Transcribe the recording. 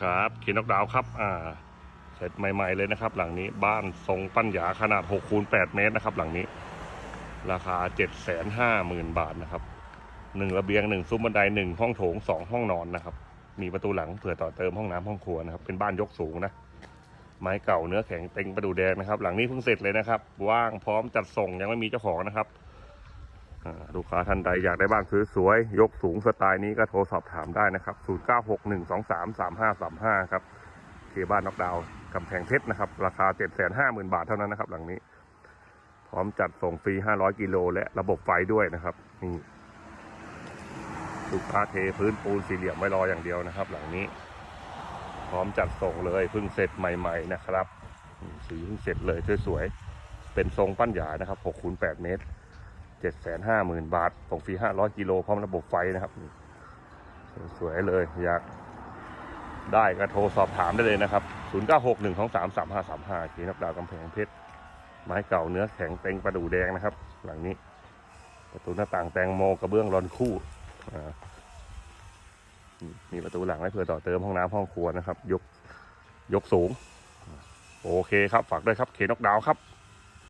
ครับเคนนกดาวครับอ่าเสร็จใหม่ ๆ เลยนะครับ หลังนี้บ้านทรงปั้นหยาขนาด6คูณ8เมตรนะครับ หลังนี้ ราคา 750,000 บาทนะครับหนึ่งระเบียงหนึ่งซุ้มบันไดหนึ่งห้องโถงสองห้องนอนนะครับ มีประตูหลังเผื่อต่อเติมห้องน้ำห้องครัวนะครับ เป็นบ้านยกสูงนะ ไม้เก่าเนื้อแข็งเต็งประดูแดงนะครับ หลังนี้เพิ่งเสร็จเลยนะครับ ว่างพร้อมจัดส่งยังไม่มีเจ้าของนะครับ ลูกค้าท่านใดอยากได้บ้านสวยๆยกสูงสไตล์นี้ก็โทรสอบถามได้นะครับ 0961233535 ครับเคบ้านนอกดาวกำแพงเพชรนะครับ ราคา 750,000 บาทเท่านั้นนะครับ หลังนี้ พร้อมจัดส่งฟรี 500 กิโล และระบบไฟด้วยนะครับนี่ลูกค้าเทพื้นปูนสี่เหลี่ยมไว้รออย่างเดียวนะครับ หลังนี้ พร้อมจัดส่งเลยเพิ่งเสร็จใหม่ ๆ นะครับ สีเพิ่งเสร็จเลยสวยๆเป็นทรงปั้นหยานะครับ6คูณ8เมตร 750,000บาทส่งฟรี500กิโลพร้อมระบบไฟนะครับ สวยๆเลยอยากได้ก็โทรสอบถามได้เลยนะครับ 0961233535ที่นับดาวกำแพงเพชร ไม้เก่าเนื้อแข็งเต็งประดูแดงนะครับ หลังนี้ ประตูหน้าต่างแตงโมกระเบื้องรอนคู่ มีประตูหลังให้เผื่อต่อเติมห้องน้ำห้องครัวนะครับ ยก ยกสูง โอเคครับ ฝากด้วยครับ เคนอกดาวครับ